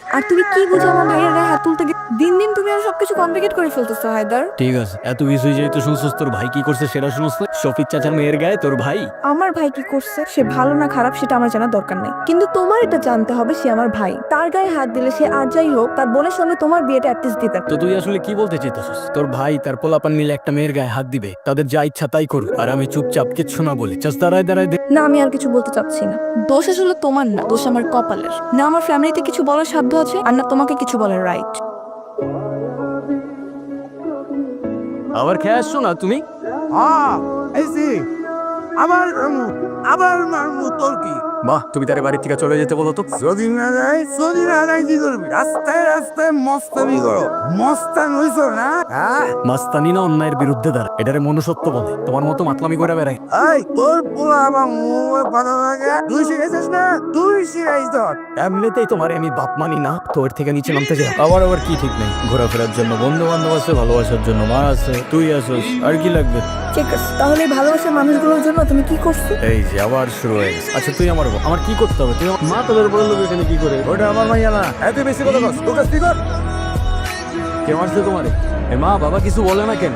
আর তুমি কি বুঝে আমার ভাইয়ের গায়ে হাত তুলতে গে- দিন দিন তুমি আর সবকিছু কমপ্লিকেট করে ফেলতেছো হায়দার। ঠিক আছে এত কিছুই যেহেতু শুনছিস তোর ভাই কি করছে সেটা শুনছ শফিক চাচার মেয়ের গায়ে তোর ভাই? আমার ভাই কি করছে? সে ভালো না খারাপ সেটা আমার জানার দরকার নেই। কিন্তু তোমার এটা জানতে হবে সে আমার ভাই। তার গায়ে হাত দিলে সে আর যাই হোক তার বোনের সঙ্গে তোমার বিয়েটা অ্যাটলিস্ট দিতে তো তুই আসলে কি বলতে চাইতেছিস? তোর ভাই তার পোলাপান মিলে একটা মেয়ের গায়ে হাত দিবে। তাদের যা ইচ্ছা তাই করুক। আর আমি চুপচাপ কিচ্ছু না বলি। জাস্ট দাঁড়ায় দাঁড়ায় দেখ না আমি আর কিছু বলতে চাচ্ছি না। দোষ আসলে তোমার না দোষ আমার কপালের। না আমার ফ্যামিলিতে কিছু বলার সাধ্য আছে আর না তোমাকে কিছু বলার রাইট আবার খেয়ে আসছো না তুমি? এই যে আবার আবার মারমু তোর কি? বাহ তুমি তার বাড়ি থেকে চলে যেতে বলো তো। যদি না যাই যদি না যাই কি করবি? রাস্তায় রাস্তায় মস্তানি করো। মস্তান হইছ না? হ্যাঁ? মাস্তানি না অন্যায়ের বিরুদ্ধে দাঁড়া। এটারে মনুষ্যত্ব বলে। তোমার মতো মাতলামি করে বেড়াই এই তোর পুরো আমার মুখে কথা লাগে তুই শিখেছিস না? তুই শিখাইছ তোর এমনিতেই তোমার আমি বাপ মানি না তোর থেকে নিচে নামতে যাও আবার আবার কি ঠিক নেই? ঘোরাফেরার জন্য বন্ধু বান্ধব আছে ভালোবাসার জন্য মা আছে তুই আছিস আর কি লাগবে? ঠিক আছে তাহলে এই ভালোবাসার মানুষগুলোর জন্য তুমি কি করছ? এই যে আবার শুরু হয়ে গেছে। আচ্ছা তুই আমার বল, আমার কি করতে হবে? তুই আমার- মা তোদের বলে লোক এখানে কি করে? ওটা আমার মাইয়া না। এত বেশি কথা কস। তোর কাছ কর? কে মারছে তোমারে? এ মা বাবা কিছু বলে না কেন?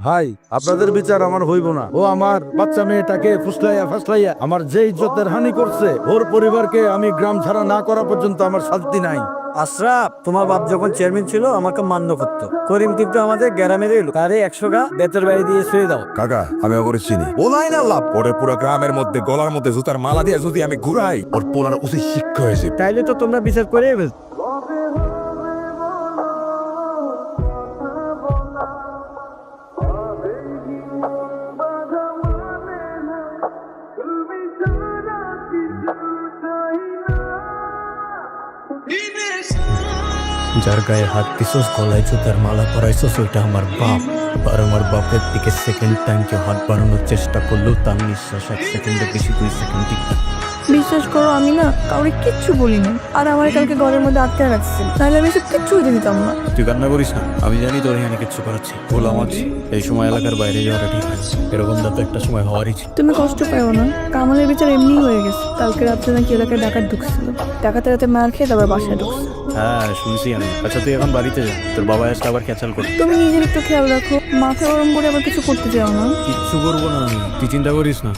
ভাই আপনাদের বিচার আমার হইব না। ও আমার বাচ্চা মেয়েটাকে ফুসলাইয়া ফাসলাইয়া আমার যে ইজ্জতের হানি করছে ওর পরিবারকে আমি গ্রাম ছাড়া না করা পর্যন্ত আমার শান্তি নাই। আশরাফ তোমার বাপ যখন চেয়ারম্যান ছিল আমাকে মান্য করতো। করিম কিন্তু আমাদের গ্রামের রইল তারে একশো গা বেতের বাড়ি দিয়ে শুয়ে দাও। কাকা আমি ওকে চিনি। বলাই না লাভ। পরে পুরো গ্রামের মধ্যে গলার মধ্যে জুতার মালা দিয়ে যদি আমি ঘুরাই ওর পোলার উচিত শিক্ষা হয়েছে। তাইলে তো তোমরা বিচার করে যার গায়ে হাত দিছস গলায় জুতার মালা পরাইছস ওইটা আমার বাপ। আর আমার বাপের দিকে সেকেন্ড টাইম কেউ হাত বাড়ানোর চেষ্টা করলেও তার নিঃশ্বাস এক সেকেন্ডে বেশি দুই সেকেন্ড না। বিশ্বাস করো আমি না কাউরে কিচ্ছু বলিনি। আর আমার কালকে ঘরের মধ্যে আটকে রাখছি তাহলে আমি এসব কিচ্ছু হইতে দিতাম না। তুই কান্না করিস না। আমি জানি তোর এখানে কিচ্ছু করাচ্ছি ভুল আমার। এই সময় এলাকার বাইরে যাওয়াটা ঠিক হয় এরকম তো একটা সময় হওয়ারই ছিল। তুমি কষ্ট পাও না। কামালের বিচার এমনি হয়ে গেছে। কালকে রাত্রে নাকি এলাকায় ডাকাত ঢুকছিল। ডাকাতে রাতে মার খেয়ে তারপর বাসায় ঢুকছে। হ্যাঁ শুনছি আমি। আচ্ছা তুই এখন বাড়িতে যা। তোর বাবা আসলে আবার ক্যাচাল কর। তুমি নিজের একটু খেয়াল রাখো। মাথা গরম করে আবার কিছু করতে চাও না? কিচ্ছু করব না আমি। তুই চিন্তা করিস না।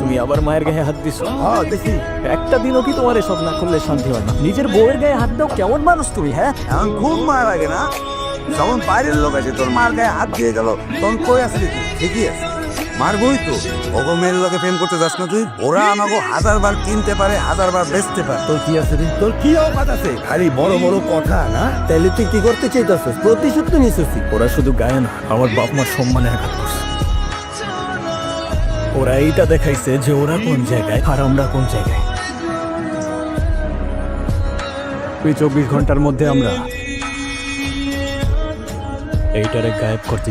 তুমি আবার মায়ের গায়ে হাত দিছো হ্যাঁ দেখি। একটা দিনও কি তোমার এসব না করলে শান্তি হয় না? নিজের বউয়ের গায়ে হাত দাও কেমন মানুষ তুমি হ্যাঁ? এখন খুব মায়া লাগে না? যখন বাইরের লোক আছে তোর মার গায়ে হাত দিয়ে গেল তখন কই আসলি ঠিকই আছে। মারবই তো। ওগো মেয়ের লোকে প্রেম করতে যাস না তুই। ওরা আমাকে হাজার বার কিনতে পারে হাজার বার বেচতে পারে। তোর কি আছে রে? তোর কি অবাদ আছে? খালি বড় বড় কথা না? তাইলে তুই কি করতে চাইতেছিস? প্রতিশোধ তো নিছিস ওরা শুধু গায়ে না আমার বাপ মার সম্মানে আঘাত করছে। ওরা এইটা দেখাইছে যে ওরা কোন জায়গায় আর আমরা কোন জায়গায়। ওই চব্বিশ ঘণ্টার মধ্যে আমরা এইটারে গায়েব করতে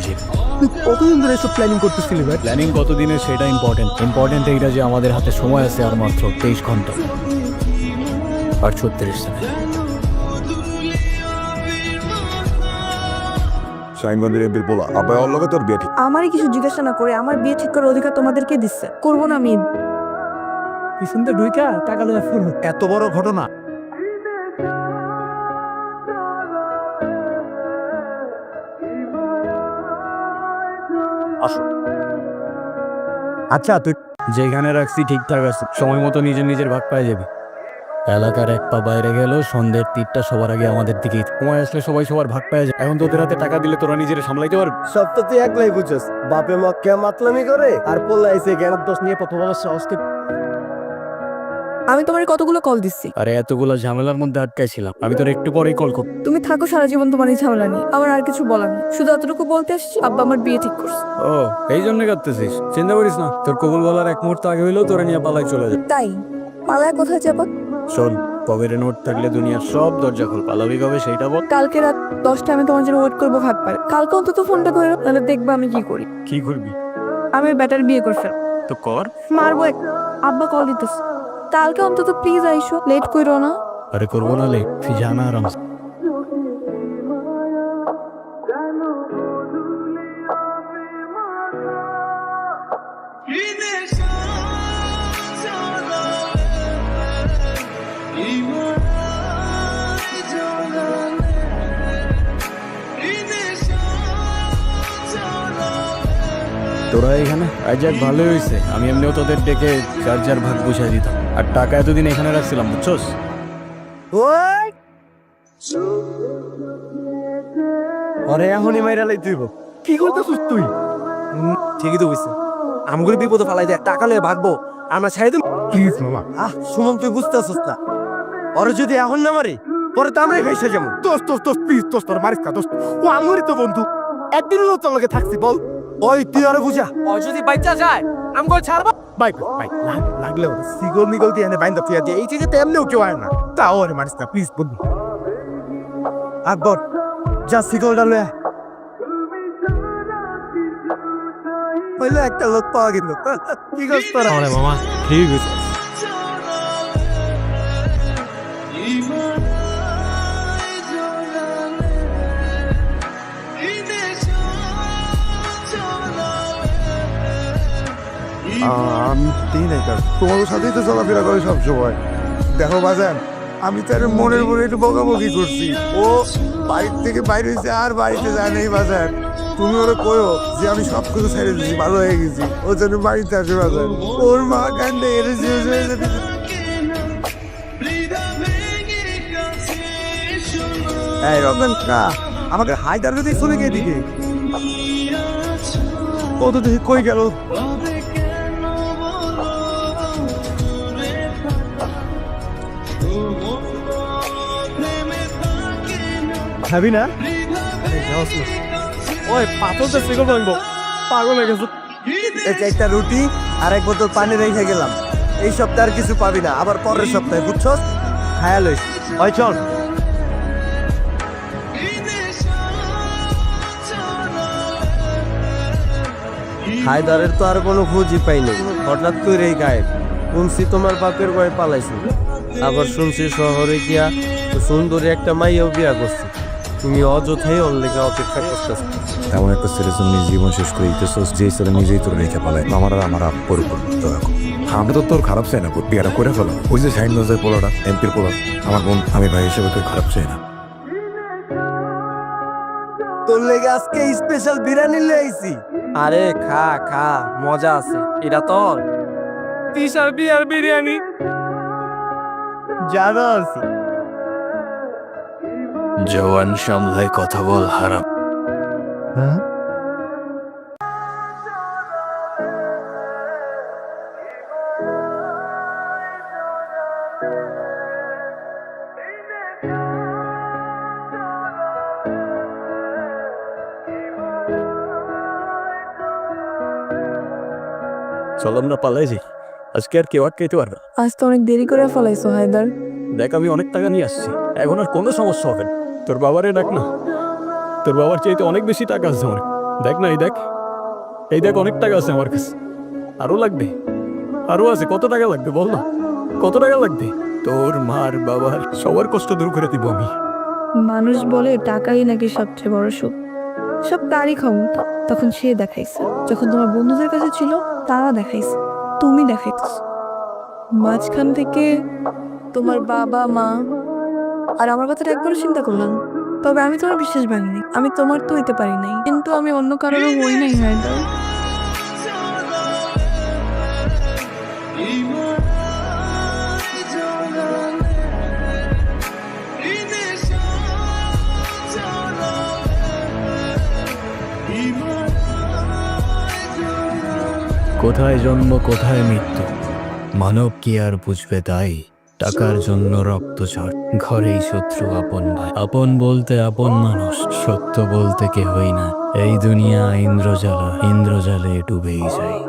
চাই কতদিন ধরে এসব প্ল্যানিং করতেছিলি ভাই? প্ল্যানিং কতদিনের সেটা ইম্পর্টেন্ট ইম্পর্টেন্ট এইটা যে আমাদের হাতে সময় আছে আর মাত্র তেইশ ঘণ্টা। আর ছত্রিশ সাইনগঞ্জের এমপির পোলা আব্বাই ওর তোর বিয়ে ঠিক। আমারই কিছু জিজ্ঞাসা না করে আমার বিয়ে ঠিক করার অধিকার তোমাদেরকে দিচ্ছে। করব না আমি পিছন তো ঢুইকা টাকা লয়ে ফুল এত বড় ঘটনা। আচ্ছা তুই যেখানে রাখছি ঠিকঠাক আছে। সময় মতো নিজের নিজের ভাগ পাই যাবি। এলাকার এক পা বাইরে গেল, সন্ধ্যের তীরটা সবার আগে আমাদের দিকে তোমায় আসলে সবাই সবার ভাগ পায় যায়। এখন তোদের হাতে টাকা দিলে তোরা নিজেরা সামলাইতে পারবি। সব তো তুই একলাই বুঝছিস বাপে মক্কে মাতলামি করে আর পোলাইছে এসে জ্ঞানের দোষ নিয়ে প্রথম সাহসকে আমি তোমার কতগুলো কল দিচ্ছি? আরে এতগুলো ঝামেলার মধ্যে আটকাইছিলাম। আমি তোর একটু পরেই কল করব তুমি থাকো সারা জীবন তোমার এই ঝামেলা নিয়ে। আমার আর কিছু বলার নেই। শুধু এতটুকু বলতে আসছি আব্বা আমার বিয়ে ঠিক করছে। ও এই জন্য কাঁদতেছিস? চিন্তা করিস না তোর কবুল বলার এক মুহূর্ত আগে হইলেও তোরা নিয়ে পালাই চলে যাবে। তাই? পালায় কোথায় যাব? শোন কবের নোট থাকলে দুনিয়ার সব দরজা খোল। পালাবি কবে সেইটা বল। কালকে রাত দশটা আমি তোমার জন্য ওয়েট করব ভাত পারে কালকে অন্তত ফোনটা ধরো তাহলে দেখব আমি কি করি। কি করবি? আমি ব্যাটার বিয়ে করে ফেল তো কর। মারবো এক আব্বা কল দিতেছে। কালকে অন্তত প্লিজ আইসো। লেট করো না। আরে করব না লেট তুই জানা আরাম। তোরা এখানে, আজ যাক ভালোই হয়েছে আমি এমনিও তোদের ডেকে চার চার ভাগ বুঝাই দিতাম। আর টাকা এতদিন এখানে রাখছিলাম বুঝছস? ওই! আরে এখনই মাইরা লাই তুই কি করতেছিস তুই? ঠিকই তো বুঝছে আমগুলো বিপদে ফালাই দেয় টাকা লয়ে ভাগবো আমরা ছেড়ে দেব। প্লিজ মামা। আহ সুমন তুই বুঝতেছিস না। ওরে যদি এখন না মারি পরে তো আমরাই ভেসে যাব। দোস্ত দোস্ত দোস্ত প্লিজ দোস্ত তোর মারিস না দোস্ত। ও আমারই তো বন্ধু। একদিন হলো তোর লগে থাকছি বল। ওই তুই আরে বুঝা। ও যদি বাইচা যায় আমগো ছাড়বা? বাইক বাইক লাগলে ওরা সিগল নিগল দিয়ে এনে বাইন্দা ফিয়া দিয়ে। এই যে তেমনিও কেউ আয় না। তাও ওরে মারিস না প্লিজ বন্ধু আকবর যা সিকলটা লয়ে। হইল একটা লোক পাওয়া গেল কি করছ তোরা? মামা ঠিক আছে আমি তিন একার তোমাদের সাথেই তো চলাফেরা করে সব সময় দেখো বাজান, আমি তার মনের মনে একটু বকাবকি করছি। ও বাড়ির থেকে বাইরে হয়েছে আর বাড়িতে যায় নেই বাজার তুমি ওরা কয়ো যে আমি সব কিছু ছেড়ে দিচ্ছি ভালো হয়ে গেছি। ও যেন বাড়িতে আসে বাজার ওর মা কান্দে, এর শেষ হয়ে এই রতন কা, আমাকে হায়দার যদি চলে গিয়ে দিকে? ও তো দেখি কই গেল? খাবি না? ওই পাথর তো সিগল ভাঙবো পাগল হয়ে গেছো। এই চারটা রুটি আর এক বোতল পানি রেখে গেলাম। এই সপ্তাহে আর কিছু পাবি না আবার পরের সপ্তাহে বুঝছস? খায়া লইস। ওই চল। হায়দারের তো আর কোনো খোঁজই পাইনি। হঠাৎ করে এই গায়েব। শুনছি তোমার বাপের বয়ে পালাইছে। আবার শুনছি শহরে গিয়া সুন্দরী একটা মাইয়াও বিয়া করছে। তুমি অযথাই ওর লেগে অপেক্ষা করতেছ। এমন একটা ছেলে তুমি জীবন শেষ করে দিতেছস যে ছেলে নিজেই তোর রেখে পালায়। আমার আর আমার আব্বর উপর তো এখন আমরা তো তোর খারাপ চাই না বিয়াটা করে ফেলো। ওই যে সাইন নজর পোলাটা এমপির পোলা। আমার বোন আমি ভাই হিসেবে তোর খারাপ চাই না। তোর লেগে আজকে স্পেশাল বিরিয়ানি লইছি আরে খা খা মজা আছে। এটা তোর। বিশাল বিয়ার বিরিয়ানি। জানা আছি জওয়ান সামলায় কথা বল হারাম। চলম না পালাই যাই। আজকে আর কেউ আটকাইতে পারবে। আজ তো অনেক দেরি করে ফেলাইছো হায়দার। দেখ আমি অনেক টাকা নিয়ে আসছি। এখন আর কোনো সমস্যা হবে না। তোর বাবারে ডাক না। তোর বাবার চাইতে অনেক বেশি টাকা আছে আমার। দেখ না, এই দেখ। এই দেখ, অনেক টাকা আছে আমার কাছে। আরও লাগবে। আরও আছে, কত টাকা লাগবে বল না। কত টাকা লাগবে? তোর মার বাবার সবার কষ্ট দূর করে দিব আমি। মানুষ বলে টাকাই নাকি সবচেয়ে বড় সুখ। সব তারই ক্ষমতা তখন সে দেখাইছে। যখন তোমার বন্ধুদের কাছে ছিল, তারা দেখাইছে। তুমি দেখাইছ মাঝখান থেকে তোমার বাবা, মা আর আমার কথাটা একবারও চিন্তা করলাম। তবে আমি তোমার বিশ্বাস ভাঙিনি আমি তোমার তো হইতে পারি নাই। কিন্তু আমি অন্য কারোরও হই নাই হায়দার কোথায় জন্ম, কোথায় মৃত্যু? মানব কি আর বুঝবে তাই? টাকার জন্য রক্ত ঝড়। ঘরেই শত্রু আপন ভাই। আপন বলতে আপন মানুষ, সত্য বলতে কেহই না এই দুনিয়া ইন্দ্রজালা, ইন্দ্রজালে ডুবেই যায়।